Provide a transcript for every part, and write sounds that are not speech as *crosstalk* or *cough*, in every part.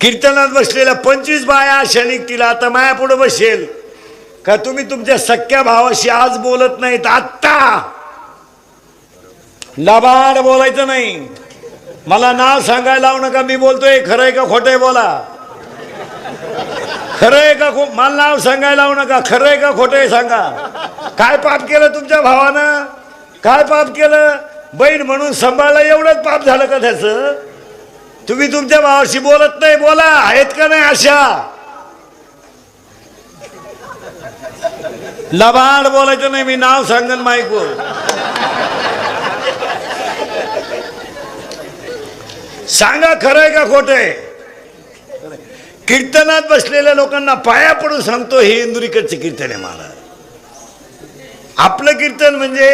कीर्तनात बसलेल्या पंचवीस बाया शनिक तिला आता माया पुढे बसेल. का तुम्ही तुमच्या सख्या भावाशी आज बोलत नाहीत आत्ता? लबाड बोलायचं नाही. मला नाव सांगायला लावू नका मी बोलतोय खरंय का खोटंय बोला. खरंय का खो मला नाव सांगायला लावू नका खरंय का खोटंय सांगा. काय पाप केलं तुमच्या भावानं? काय पाप केलं? बहीण म्हणून सांभाळलं एवढंच पाप झालं का त्याचं? तुम्ही तुमच्या भावाशी बोलत नाही बोला. आहेत का नाही अशा? लबाड बोलायचं नाही मी नाव सांगन मायको सांगा खरंय का खोटंय? कीर्तनात बसलेल्या लोकांना पाया पडून सांगतो हे इंदुरीकडचे कीर्तन आहे महाराज. आपलं कीर्तन म्हणजे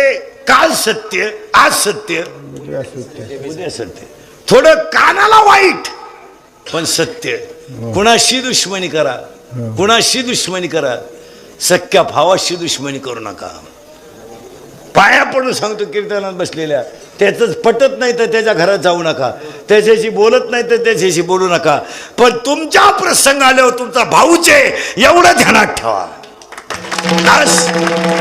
काल सत्य आज सत्य उद्या सत्य. थोडं कानाला वाईट. पण सत्य. कुणाशी दुश्मनी करा. कुणाशी दुश्मनी करा. सख्या भावाशी दुश्मनी करू नका. पाया पडून सांगतो कीर्तनात बसलेल्या. त्याच पटत नाही तर त्याच्या घरात जाऊ नका. त्याच्याशी बोलत नाही तर त्याच्याशी बोलू नका. पण तुमच्या प्रसंग आल्यावर तुमचा भाऊचे एवढं ध्यानात ठेवा.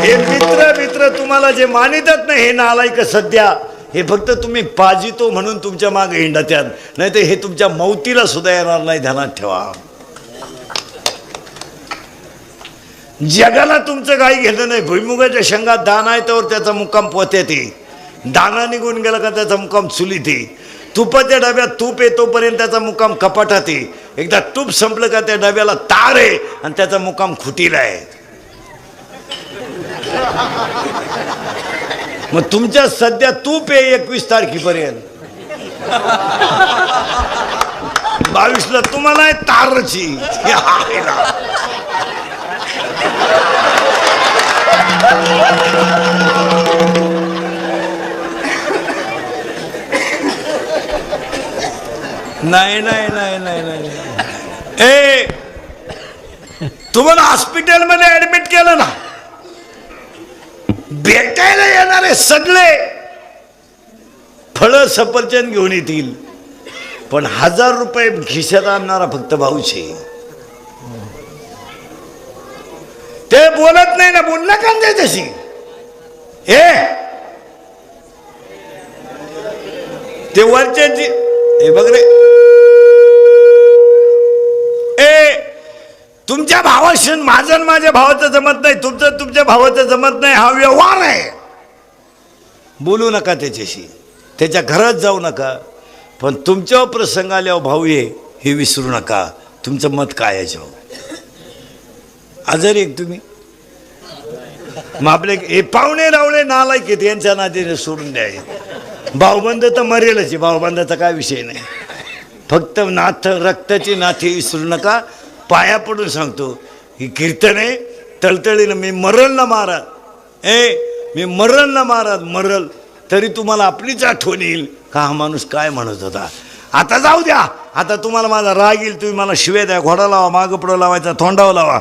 हे मित्र मित्र तुम्हाला जे मानितात ना हे नालायक सध्या हे फक्त तुम्ही पाजितो म्हणून तुमच्या मागे हिंडत्यात. नाही तर हे तुमच्या मौतीला सुद्धा येणार नाही ध्यानात ठेवा. जगाला तुमचं काही घेणं नाही. भुईमुगाच्या शेंगात दाना आहे त्यावर त्याचा मुक्काम पोत्यात आहे. दाना निघून गेला का त्याचा मुक्काम चुलीत आहे. तुपाच्या डब्यात तूप येतोपर्यंत त्याचा मुक्काम कपाटात आहे. एकदा तूप संपलं का त्या डब्याला तार आहे आणि त्याचा मुक्काम खुटीला आहे. मग तुमच्या सध्या तूप आहे एकवीस तारखेपर्यंत. बावीसला तुम्हाला आहे तारची. नाही नाही नाही नाही नाही नाही. ए तुम्हाला हॉस्पिटलमध्ये ऍडमिट केलं ना? भेटायला येणारे सगळे फळं सफरचंद घेऊन येतील. पण हजार रुपये खिशात आणणारा फक्त भाऊचे ते बोलत नाही ना बोलला का त्याच्याशी? ए ते वरचे हे बघ रे. ए तुमच्या भावाशी माझं आणि माझ्या भावाचं जमत नाही तुमचं तुमच्या भावाचं जमत नाही हा व्यवहार आहे. बोलू नका त्याच्याशी. त्याच्या घरात जाऊ नका. पण तुमच्यावर प्रसंग आल्यावर भाऊ ये हे विसरू नका. तुमचं मत काय याच्यावर? आजारी एक तुम्ही? मग आपले हे पाहुणे रावळे नालायक आहेत यांच्या नातीने सोडून द्या भाऊबंद तर मरेलच आहे भाऊबंदाचा काय विषय नाही. फक्त नाथ रक्ताची नाथी विसरू नका. पाया पडून सांगतो ही कीर्तन आहे तळतळीनं मी मरल ना महाराज. ए मी मरल ना महाराज मरल. तरी तुम्हाला आपलीच आठवण येईल. का हा माणूस काय म्हणत होता? आता जाऊ द्या. आता तुम्हाला माझा राग येईल. तुम्ही मला शिवे द्या. घोडा लावा मागं पुढं लावायचा तोंडावर लावा.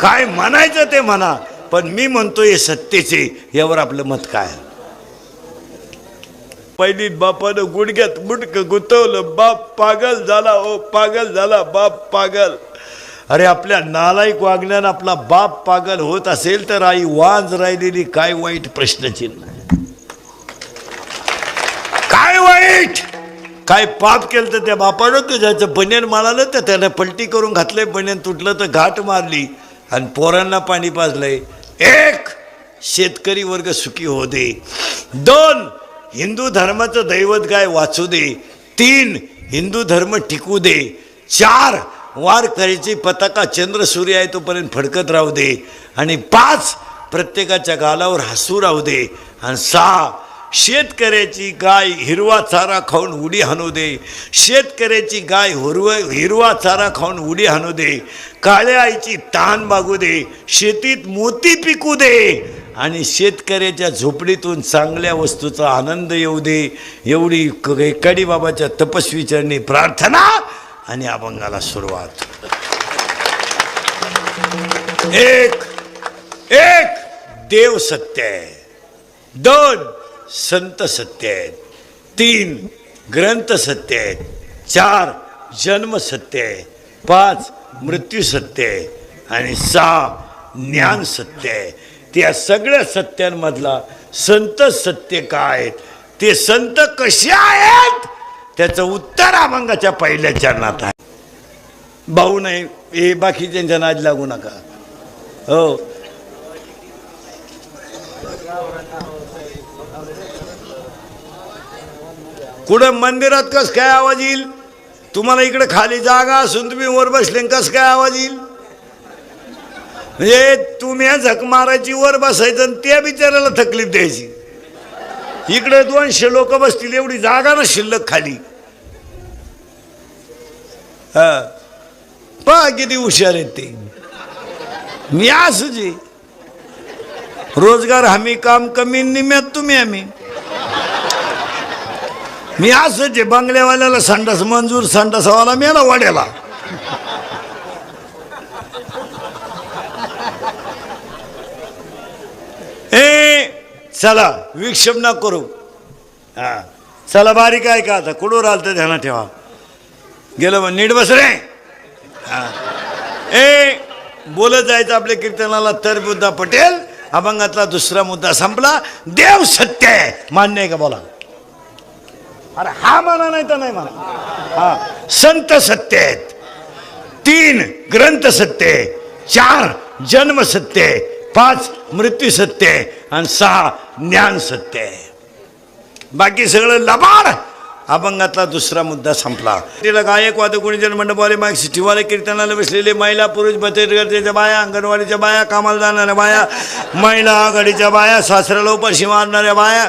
काय म्हणायचं ते म्हणा. पण मी म्हणतो हे सत्तेचे यावर आपलं मत काय? पहिली बापानं गुडघ्यात गुडक गुतवलं. बाप पागल झाला ओ पागल झाला बाप पागल. अरे आपल्या नालायक वागण्यानं आपला बाप पागल होत असेल तर आई वाज राहिलेली काय वाईट प्रश्नचिन्ह? काय वाईट? काय पाप केलं तर त्या बापानं की ज्याचं बनियन मारालं तर त्यानं पलटी करून घातलंय बनियन तुटलं तर घाट मारली आणि पोरांना पाणी पाजलंय. एक शेतकरी वर्ग सुखी हो दे. दोन हिंदू धर्माचं दैवत गाय वाचू दे. तीन हिंदू धर्म टिकू दे. चार वार करायची पताका चंद्र सूर्य आहे तोपर्यंत फडकत राहू दे. आणि पाच प्रत्येकाच्या गालावर हसू राहू दे. आणि सहा शेतकऱ्याची गाय हिरवा चारा खाऊन उडी हाणू दे. शेतकऱ्याची गाय हुरव हिरवा चारा खाऊन उडी हाणू दे. काळ्या आईची ताण बागू दे. शेतीत मोती पिकू दे. आणि शेतकऱ्याच्या झोपडीतून चांगल्या वस्तूचा आनंद येऊ दे. एवढी कडी बाबाच्या तपस्वी प्रार्थना आणि अभंगाला सुरुवात. एक एक देव सत्य आहे. दोन संत सत्य आहेत. तीन ग्रंथ सत्य आहेत. चार जन्म सत्य आहे. पाच मृत्यू सत्य आहे. आणि सहा ज्ञान सत्य आहे. त्या सगळ्या सत्यांमधला संत सत्य काय आहेत? ते संत कसे आहेत? त्याचं उत्तर अभंगाच्या पहिल्या चरणात आहे. भाऊ नाही हे बाकीच्यांच्या नाद लागू नका. हो. कुठं मंदिरात कस काय आवाज येईल? तुम्हाला इकडे खाली जागा असून तुम्ही वर बसले कस काय आवाज येईल? म्हणजे तुम्ही झक मारायची वर बसायचं आणि त्या बिचाराला तकलीफ द्यायची. इकडे दोनशे लोक बसतील एवढी जागा ना शिल्लक खाली. हा. पहा किती हुशार आहेत ते. मी असंच रोजगार हमी काम कमी निम्यात तुम्ही आम्ही. मी असंच बंगल्यावाल्याला संडास मंजूर संडासवाला मेला वाड्याला. ए चला विक्षेप ना करू. हां. चला बारीक आहे का आता. कुडूर आलं तर ध्यानात ठेवा. गेलं मग नीट बस रे. हां. ए बोलत जायचं आपल्या कीर्तनाला तर मुद्दा पटेल अभंगातला दुसरा मुद्दा संपला. देव सत्य आहे. मान्य आहे का बोला? अरे हा म्हणा नाही तर नाही म्हणा. हा. संत सत्य आहेत. तीन ग्रंथ सत्य आहे. चार जन्म सत्य आहे. पाच मृत्यू सत्य आहे आणि सहा ज्ञान सत्य आहे. बाकी सगळं लबाड. अभंगातला दुसरा मुद्दा संपला. तिला गायक वादक गुणीजन मंडपवाले माग सिटीवाले कीर्तनाला बसलेले महिला पुरुष बचतगर्तेच्या बाया अंगणवाडीच्या बाया कामाला जाणाऱ्या बाया महिला आघाडीच्या बाया सासऱ्याला उपाशी मारणाऱ्या बाया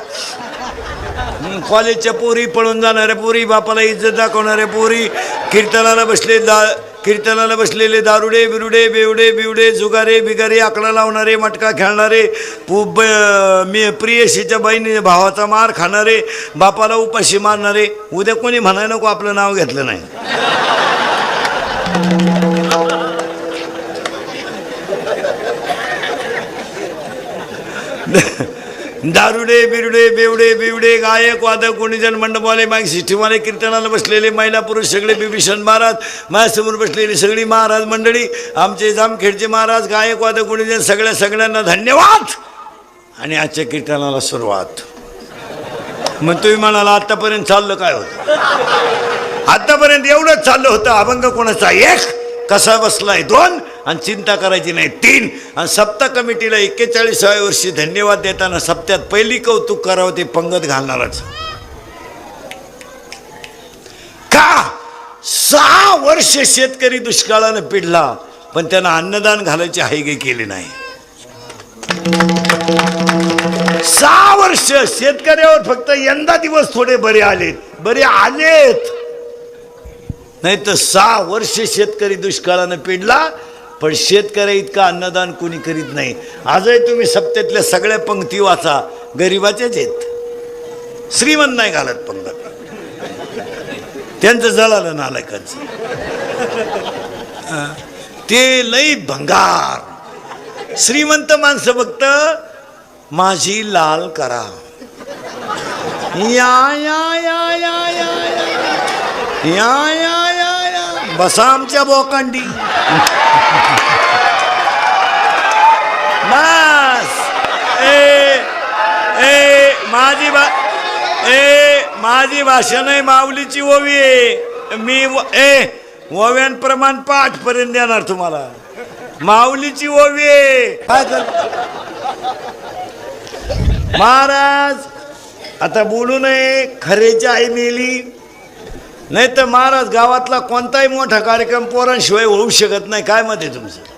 कॉलेजच्या पोरी पळून जाणाऱ्या पोरी बापाला इज्जत दाखवणाऱ्या पोरी कीर्तनाला बसले दा कीर्तनाला बसलेले दारुडे बिरुडे बेवडे बिवडे जुगारे बिगारे आकडा लावणारे मटका खेळणारे पु ब मी प्रियशीच्या बहिणी भावाचा मार खाणारे बापाला उपाशी मारणारे उद्या कोणी म्हणाय नको आपलं नाव घेतलं नाही. दारुडे बिरुडे बेवडे बिवडे गायक वादक गुणीजन मंडपवाले माग सिस्टीवाले कीर्तनाला बसलेले महिला पुरुष सगळे बिभीषण महाराज माझ्यासमोर बसलेली सगळी महाराज मंडळी आमचे जामखेडचे महाराज गायक वादक गुणीजन सगळ्या सगळ्यांना धन्यवाद. आणि आजच्या कीर्तनाला सुरुवात. मग तुम्ही म्हणाला आत्तापर्यंत चाललं काय होतं? आत्तापर्यंत एवढंच चाललं होतं अभंग कोणाचा? एक? कसा बसलाय दोन? आणि चिंता करायची नाही. तीन आणि सप्ता कमिटीला एक्केचाळीसाव्या वर्षी धन्यवाद देताना सप्त्यात पहिली कौतुक करावं ते पंगत घालणारच. का? सहा वर्ष शेतकरी दुष्काळानं पिडला पण त्यांना अन्नदान घालायची हायगे केली नाही. सहा वर्ष शेतकऱ्यावर फक्त यंदा दिवस थोडे बरे आलेत. बरे आलेत. नाही तर सहा वर्ष शेतकरी दुष्काळानं पिडला पण शेतकऱ्या इतकं अन्नदान कोणी करीत नाही. आजही तुम्ही सप्तेतल्या सगळ्या पंक्ती वाचा. गरिबाचेच आहेत. श्रीमंत नाही घालत पंगत. त्यांचं जळालं नालायकांचं. ते लई भंगार. श्रीमंत माणसं फक्त माझी लाल करा. या या या या या. या या. बसा आमच्या बोकांडी. बस. ए ए माझी बा ए माझी भाषा नाही माऊलीची ओवी आहे. मी व- ए ओव्यांप्रमाण पाठ पर्यंत देणार तुम्हाला. माऊलीची ओवी आहे. काय महाराज आता बोलू नये. खरेची आई मेली. नाही तर महाराज गावातला कोणताही मोठा कार्यक्रम पोरांशिवाय होऊ शकत नाही. काय मत आहे तुमचं?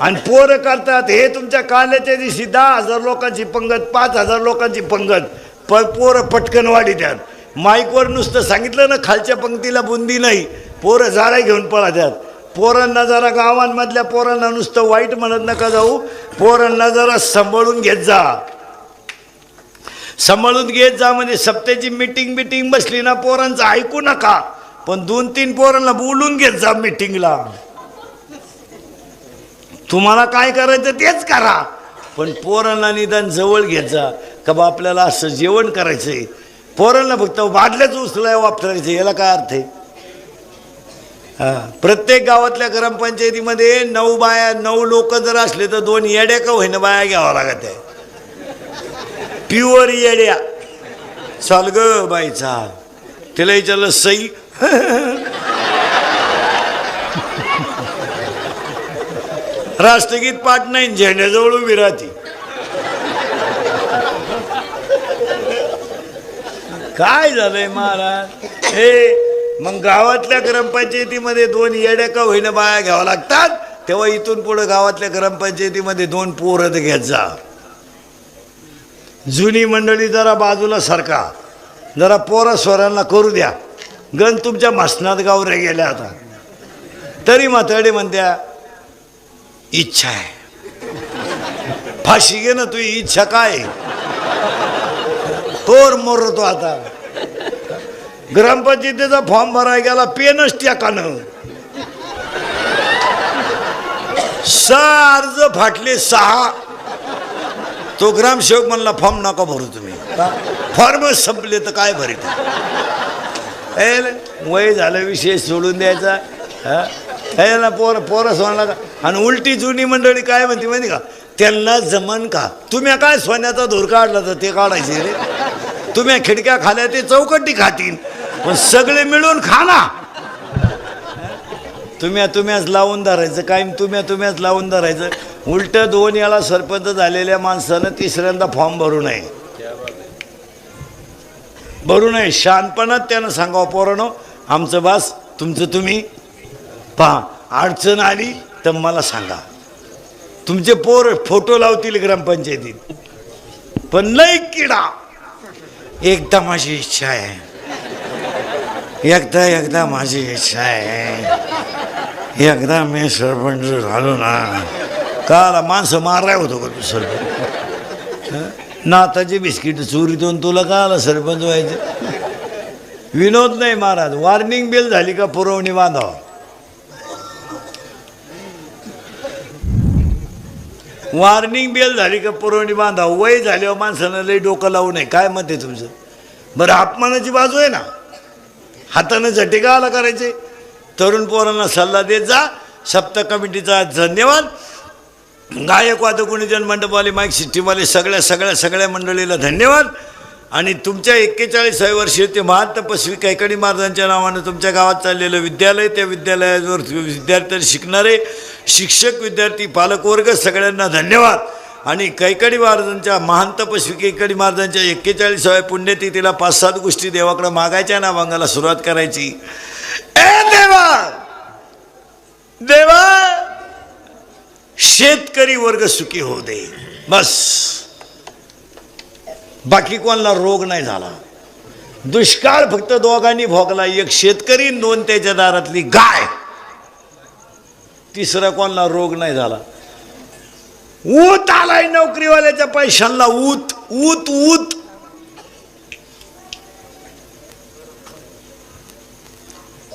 आणि पोरं करतात हे तुमच्या काल्याच्या दिवशी दहा हजार लोकांची पंगत पाच हजार लोकांची पंगत. प पोरं पटकन वाढी द्यात माईकवर नुसतं सांगितलं ना खालच्या पंक्तीला बुंदी नाही पोरं जारा घेऊन पळतात पोरांना जरा गावांमधल्या पोरांना नुसतं वाईट म्हणत नका जाऊ. पोरांना जरा सांभाळून घेत जा. सांभाळून घेत जा म्हणजे सप्त्याची मिटिंग बिटिंग बसली ना पोरांचं ऐकू नका. पण दोन तीन पोरांना बोलून घेत जा मिटिंगला तुम्हाला काय करायचं तेच करा. पण पोरांना निदान जवळ घेत जा का बा आपल्याला असं जेवण करायचंय. पोरांना फक्त बादल्याच उचलाय वापरायचं याला काय अर्थ आहे? हा प्रत्येक गावातल्या ग्रामपंचायतीमध्ये नऊ बाया नऊ लोक जर असले तर दोन येड्या का होईना बाया घ्यावा लागत आहे? प्युअर येड्या. चाल ग बाई चाल. तिला विचारलं सई? राष्ट्रगीत पाठ नाही झेंड्याजवळ उभी राहते. काय झालंय महाराज? हे मग गावातल्या ग्रामपंचायतीमध्ये दोन येड्या का होईना बाया घ्यावं लागतात? तेव्हा इथून पुढे गावातल्या ग्रामपंचायतीमध्ये दोन पोरं घेत जा. जुनी मंडळी जरा बाजूला सरका. जरा पोरा स्वरांना करू द्या. गण तुमच्या मसनात गावऱ्या गेल्या आता. तरी म्हाताडे म्हणत्या इच्छा आहे. फाशी घे ना तुझी इच्छा काय? तोर मोरतो आता. ग्रामपंचायतीचा फॉर्म भरायला गेला पेनच टाकानं. सहा अर्ज फाटले सहा. तो ग्रामसेवक म्हणला फॉर्म नका भरू तुम्ही. फॉर्मच संपले तर काय भरीत? वय झालं विषय सोडून द्यायचा. हा? ना पोर पोरं सोडला का? आणि उलटी जुनी मंडळी काय म्हणते माहिती का? त्यांना जमन का? तुम्ही काय सोन्याचा धूर काढला तर ते काढायचे रे? तुम्ही खिडक्या खाल्या ते चौकटी खातील पण सगळे मिळून खा ना. तुम्ही तुम्हीच लावून धरायचं काय तुम्ही तुम्हीच लावून धरायचं. उलट दोन याला सरपंच झालेल्या माणसानं तिसऱ्यांदा फॉर्म भरू नये. भरू नये. शानपणात त्यानं सांगावं पोरानो आमचं बास तुमचं तुम्ही. पहा अडचण आली तर मला सांगा. तुमचे पोर फोटो लावतील ग्रामपंचायतीत. पण नाही किडा. एकदा माझी इच्छा आहे. एकदा एकदा माझी इच्छा आहे. एकदा मी सरपंच झालो ना. काला माणसं माराय होतो का तू सरपंच नाताचे बिस्किट चोरीतून तुला काला सरपंच व्हायचं. विनोद नाही महाराज वॉर्निंग बिल झाली का पुरवणी बांधावा? वॉर्निंग बेल झाली का पुरवणी बांधा वय झाल्यावर माणसानं लई डोकं लावू नये. काय मत आहे तुमचं? बरं अपमानाची बाजू आहे ना. हातानं झटिका करायचे? तरुण पोरांना सल्ला देत जा. सप्त कमिटीचा धन्यवाद. गायकवाद गुणीजन मंडपवाले माईक सिस्टीमवाले सगळ्या सगळ्या सगळ्या मंडळीला धन्यवाद. आणि तुमच्या एक्केचाळीसाव्या वर्षी ते महान तपस्वी कैकडी महाराजांच्या नावानं तुमच्या गावात चाललेलं विद्यालय त्या विद्यालयावर विद्यार्थी शिकणारे शिक्षक विद्यार्थी पालकवर्ग सगळ्यांना धन्यवाद. आणि कैकडी महाराजांच्या महान तपस्वी कैकडी महाराजांच्या एक्केचाळीसाव्या पुण्यतिथीला पाच सात गोष्टी देवाकडे मागायच्या ना वांगाला सुरुवात करायची. ए देवा! देवा! शेतकरी वर्ग सुखी होऊ दे. बस. बाकी कोणाला रोग नाही झाला. दुष्काळ फक्त दोघांनी भोगला. एक शेतकरी दोन त्याच्या दारातली गाय. तिसरा कोणाला रोग नाही झाला. ऊत आलाय नोकरीवाल्याच्या पैशांना. ऊत ऊत ऊत.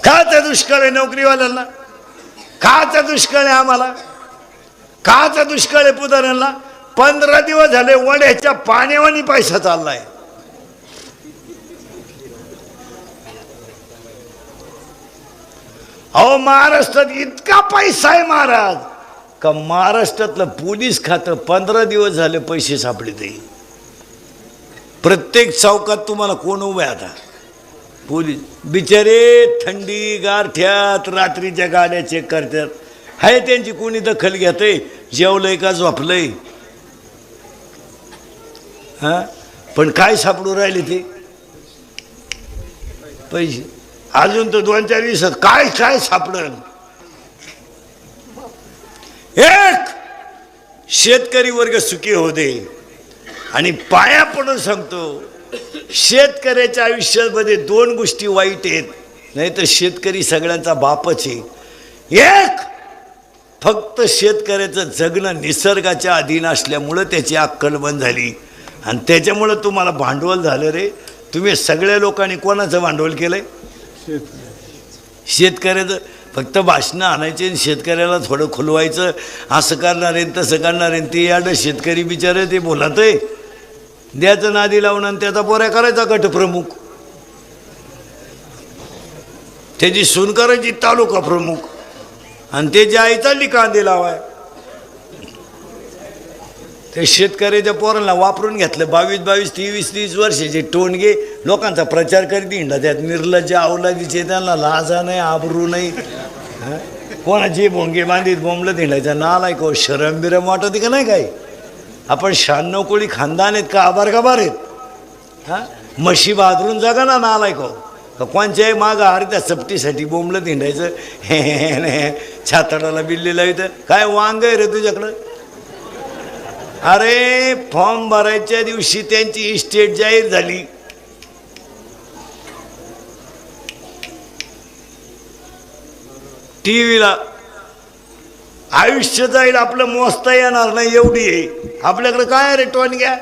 काचा दुष्काळ आहे नोकरीवाल्यांना. काचा दुष्काळ आहे आम्हाला. काचा दुष्काळ आहे पुधाऱ्यांना पंधरा दिवस झाले वड्याच्या पाण्यावानी पैसा चाललाय. अहो महाराष्ट्रात इतका पैसा आहे महाराज. का महाराष्ट्रातलं पोलीस खातं पंधरा दिवस झाले पैसे सापडे ते. प्रत्येक चौकात तुम्हाला कोण उभे आहे आता? पोलीस. बिचारे थंडी गारठ्यात रात्रीच्या गाड्या चेक करतात. हाय त्यांची कोणी दखल घेतय? जेवलंय का झोपलंय? हा? पण काय सापडू राहिले ते? पैसे. अजून तर दोन चार दिवसात काय काय सापडल एक! शेतकरी वर्ग सुखी होऊ दे. आणि पाया पडून सांगतो शेतकऱ्याच्या आयुष्यामध्ये दोन गोष्टी वाईट आहेत. नाही तर शेतकरी सगळ्यांचा बापच आहे. एक! फक्त शेतकऱ्याचं जगणं निसर्गाच्या अधीन असल्यामुळं त्याची अक्कलबंद झाली. आणि त्याच्यामुळं तुम्हाला भांडवल झालं रे. तुम्ही सगळ्या लोकांनी कोणाचं भांडवल केलं आहे शेतकऱ्याचं. फक्त भाषणं आणायचे आणि शेतकऱ्याला थोडं खुलवायचं. असं करणार आहे तसं करणार आहे ते याडं शेतकरी बिचारे ते बोलत आहे. द्याचं नादी लावून आणि त्याचा पोऱ्या करायचा गटप्रमुख त्याची सून करायची तालुका प्रमुख. आणि त्याची आई चालली कांदे लावाय. ते शेतकऱ्याच्या पोरांना वापरून घेतलं. बावीस बावीस तेवीस तीस वर्षाचे टोणगे लोकांचा प्रचार करीत हिंडा त्यात निर्लज्ज अवलादीचे त्यांना लाजा नाही आबरू नाही. कोणाचे भोंगे बांधित बोंबलं हिंडायचा? नालाय को हो, शरम बिरम वाटत का नाही काय आपण शहाण्णव कोळी खानदान आहेत का आभार गबार आहेत? हा? म्हशी बाजरून जागा ना नालायको हो. का कोणच्याही मागं अरे त्या चपटीसाठी बोंबलं धिंडायचं हे हे छातडाला बिल्लीला इथं. काय वांग आहे रे तुझ्याकडं? अरे फॉर्म भरायच्या दिवशी त्यांची इस्टेट जाहीर झाली. टी व्हीला आयुष्य जाईल आपलं मोजता येणार नाही एवढी आहे. आपल्याकडं काय रे टोन घ्या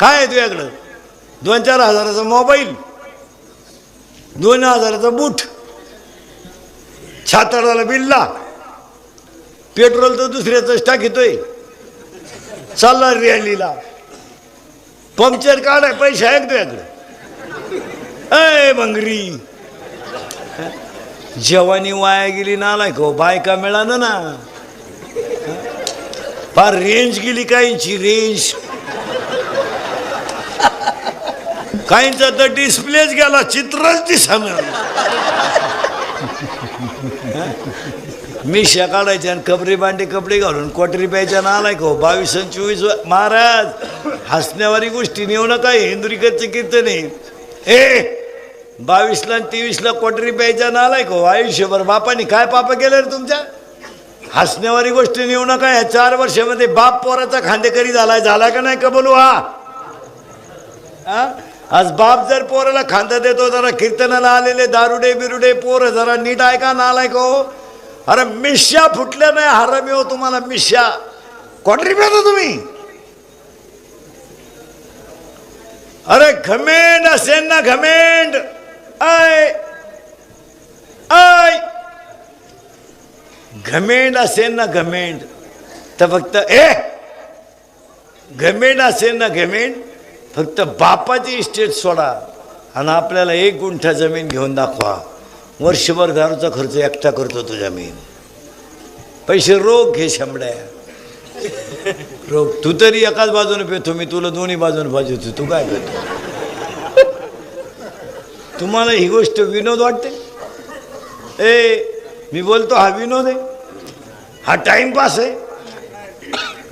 काय आहे तुझ्याकडं? दोन चार हजाराचा मोबाईल? दोन हजाराचा बूट. छाताडाला बिल्ला पेट्रोल तर दुसऱ्याच टाकीतोय. चालला रॅलीला. पंक्चर काढाय पैसे आहेत तुझ्याकडे. अय बंगरी. जवानी वाया गेली नालाय को हो? बायका मिळालं ना. फार रेंज गेली काहींची रेंज काहींचा तर डिस्प्लेच गेला चित्रच दिसणार मी काढायच्या आणि कपडे बांडे कपडे घालून कोटरी प्यायच्या नालाय को हो? बावीस आणि चोवीस महाराज हसण्यावारी गोष्टी नेऊ नका हिंदुरीकडचे कीर्तन आहे. ए बावीसला आणि तेवीसला कोटरी प्यायच्या नालाय को हो? आयुष्यभर बापाने काय पाप केलं रे तुमच्या? हसण्यावारी गोष्टी नेऊ नका या चार वर्षामध्ये बाप पोराचा खांदेकरी झालाय झाला का नाही का बोलू हा? हा? आज बाप जर पोराला खांदा देतो जरा कीर्तनाला आलेले दारुडे बिरुडे पोर जरा नीट ऐका नालाय को हो. अरे मिश्या फुटल्या नाही हरमी हो तुम्हाला मिश्या. क्वाटरी पिता तुम्ही? अरे घमेंड असेल ना घमेंड. I I. घमेंड असेल ना घमेंड. तर फक्त ए घमेंड असेल ना घमेंड. फक्त बापाची इस्टेट सोडा आणि आपल्याला एक गुंठा जमीन घेऊन दाखवा. वर्षभर दारूचा खर्च एकटा करतो तो जमीन. पैसे रोख घे शंभड्या. रोख. तू तरी एकाच बाजूने पेतो मी तुला दोन्ही बाजूने पाहिजे तू काय पेतो तुम्हाला ही गोष्ट विनोद वाटते? ए मी बोलतो हा विनोद आहे. हा टाइमपास आहे.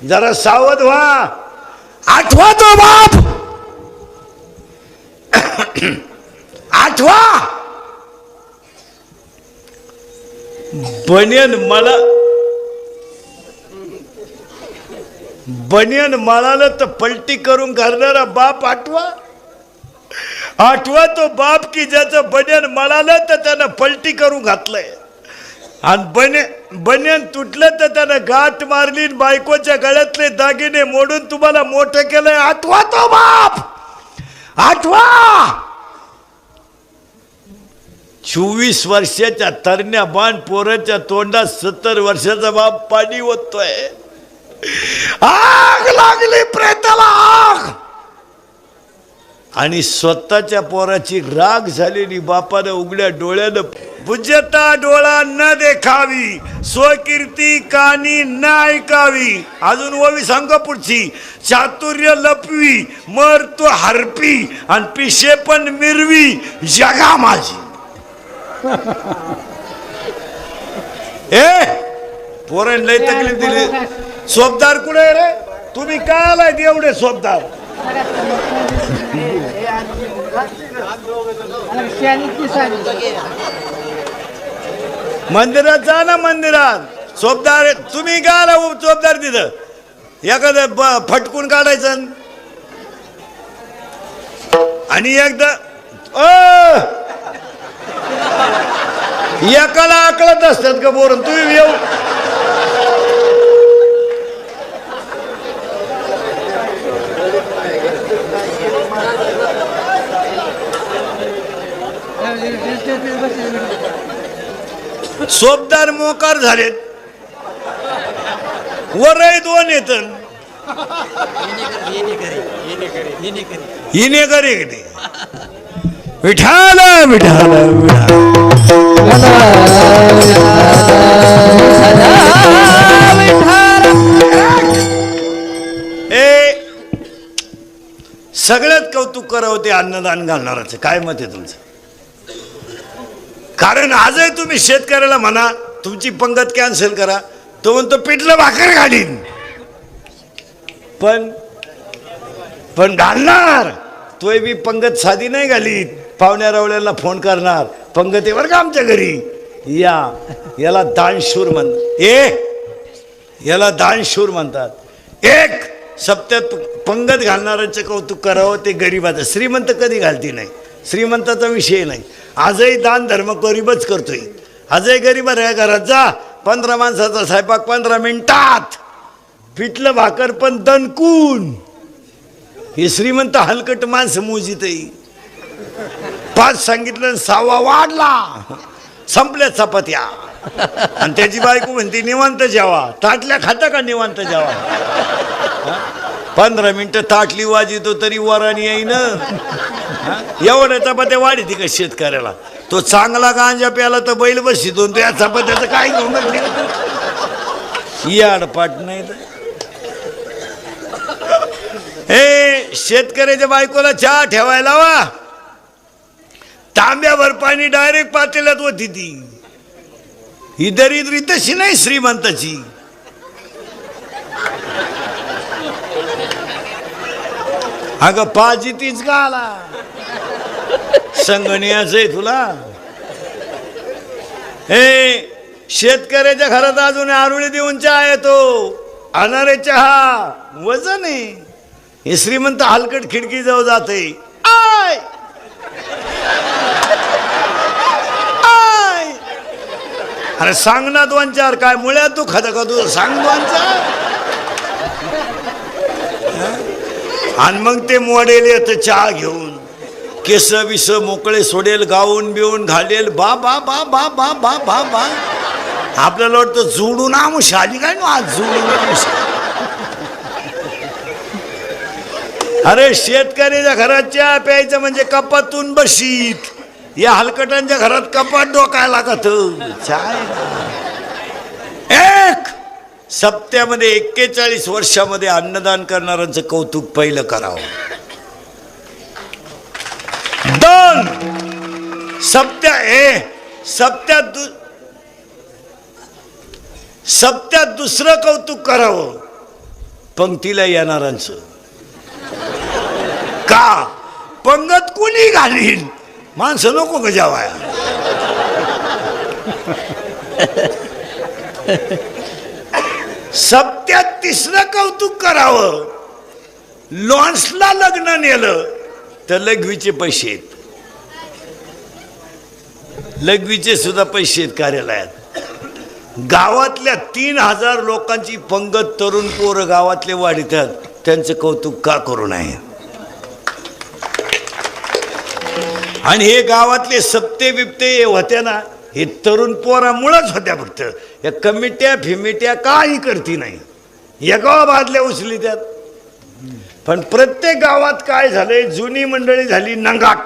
जरा सावध व्हा. आठवा तो बाप! आठवा. बनियन मला बनियन मळाला तर पलटी करून घालणारा बाप आठवा. आठवा तो बाप की ज्याचं बनियन मळालं तर त्यानं पलटी करून घातलंय. आणि बने बनियन तुटलं तर त्यानं गाठ मारली आणि बायकोच्या गळ्यातले दागिने मोडून तुम्हाला मोठं केलंय. आठवा तो बाप. आठवा. चोवीस वर्षाच्या तरण्या बाण पोराच्या तोंडात सत्तर वर्षाचा बाप पाणी ओतोय आग लागली प्रेताला आग! आणि स्वतःच्या पोराची राग झालेली बापानं उघड्या डोळ्यानं पूज्यता डोळा न देखावी स्वकीर्ती कानी न ऐकावी. अजून ओवी सांग पुढची चातुर्य लपवी मर तो हरपी आणि पिशे पण मिरवी जगा माझी. *laughs* ए पोरण लय तकलीफ दिली. सोबदार कुठे रे? तुम्ही काय आलाय एवढे सोबदार? मंदिरात जा ना मंदिरात. सोबदार तुम्ही काय आला सोबदार तिथं? एखादं फटकून काढायचं. आणि एकदा अ एकाला आकळत असतात का बोरून तुम्ही येऊ. सोबदार मोकार झालेत. वरही दोन येत हिने करे ते विठाल विठाल ए सगळ्यात कौतुक करावं ते अन्नदान घालणाराचं काय मत आहे तुमचं? कारण आजही तुम्ही शेतकऱ्याला म्हणा तुमची पंगत कॅन्सल करा. तो म्हणतो पिठलं भाकर घालीन. पण पण घालणार. तोय बी पंगत साधी नाही घालीत. पाहुण्या रावळ्याला फोन करणार. पंगत का आमच्या घरी? या याला दानशूर म्हण ए याला दानशूर म्हणतात. एक सप्त्यात पंगत घालणाऱ्यांचं कौतुक करावं ते गरीबाचं. श्रीमंत कधी घालती नाही. श्रीमंताचा विषय नाही. आजही दान धर्म गरीबच करतोय. आजही गरीब आहे घरात जा. पंधरा माणसाचा स्वयंपाक पंधरा मिनिटात. पिठलं भाकर पण दणकून. हे श्रीमंत हलकट माणसं मोजित पाच सांगितलं सहावा वाढला. संपल्या चपात्या. आणि त्याची बायको म्हणते निवांत जेवा. ताटल्या खाता का निवांत जेवा? पंधरा मिनटं ताटली वाजितो तरी वरानी येईन. एवढ्या चपात्या वाढी का शेतकऱ्याला? तो चांगला गांजा प्याला तर बैल बसितो तो या चपात्याचं काय घेऊन याडपाट नाही तर. हे शेतकऱ्याच्या बायकोला चहा ठेवायला वा तांब्यावर पाणी डायरेक्ट पातेल्यात होती ती. ही दरिद्री तशी नाही श्रीमंताची. अगं पाजी तीच का आला संगणियाच आहे तुला. हे शेतकऱ्याच्या घरात अजून आरुळी देऊन चहा येतो. अनारे चहा वजन आहे. हे श्रीमंत हलकट खिडकी जाऊ जाते आय आय अरे सांग ना दोन चार काय मुळ्या तू खाता का तू सांग दोन चार आणि मग ते मोडेल येतं चहा घेऊन. केस बिस मोकळे सोडेल गाऊन बिऊन घालेल. बा बा बा बा बा बा बा बा. आपल्याला वाटतं जुडून आमुष आली काय? ना आज जुडून आमुष अरे शेतकऱ्याच्या घरात चहा प्यायचं म्हणजे कपातून बशीत. या हलकटांच्या घरात कपाट डोकायला लागत. एक! सप्त्यामध्ये एक्केचाळीस वर्षामध्ये अन्नदान करणाऱ्यांचं कौतुक पहिलं करावं. दोन! सप्त्या ए! सप्त्यात दु सप्त्यात दुसरं कौतुक करावं. पंक्तीला येणाऱ्यांचं. का? पंगत कुणी घालीन? माणसं नको का जेवाया. सप्त्यात तिसरं कौतुक करावं. लॉन्सला लग्न नेलं तर लघवीचे पैसे आहेत. लघवीचे सुद्धा पैसे आहेत कार्यालयात. गावातल्या तीन हजार लोकांची पंगत तरुण पोरं गावातले वाढीतात. त्यांचं कौतुक का करू नये? आणि हे गावातले सप्ते बिप्ते होत्या ना हे तरुण पोरामुळंच होत्या फक्त. या कमिट्या फिमिट्या काही करती नाही. या गावाबादल्या उचली त्यात. पण प्रत्येक गावात काय झालंय जुनी मंडळी झाली नंगाट.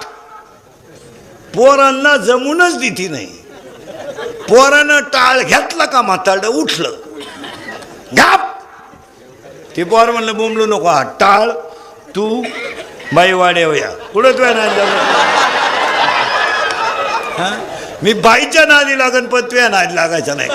पोरांना जमूनच दिती नाही. पोरानं टाळ घेतलं का म्हातारडं? उठलं. घाप! ते पोर म्हणलं बोंबलू नको हा टाळ. तू बाई वाड्या कुठं तुझ्या नाही मी बाईच्या नादी लागन पण तुझ्या नादी लागायचा नाही.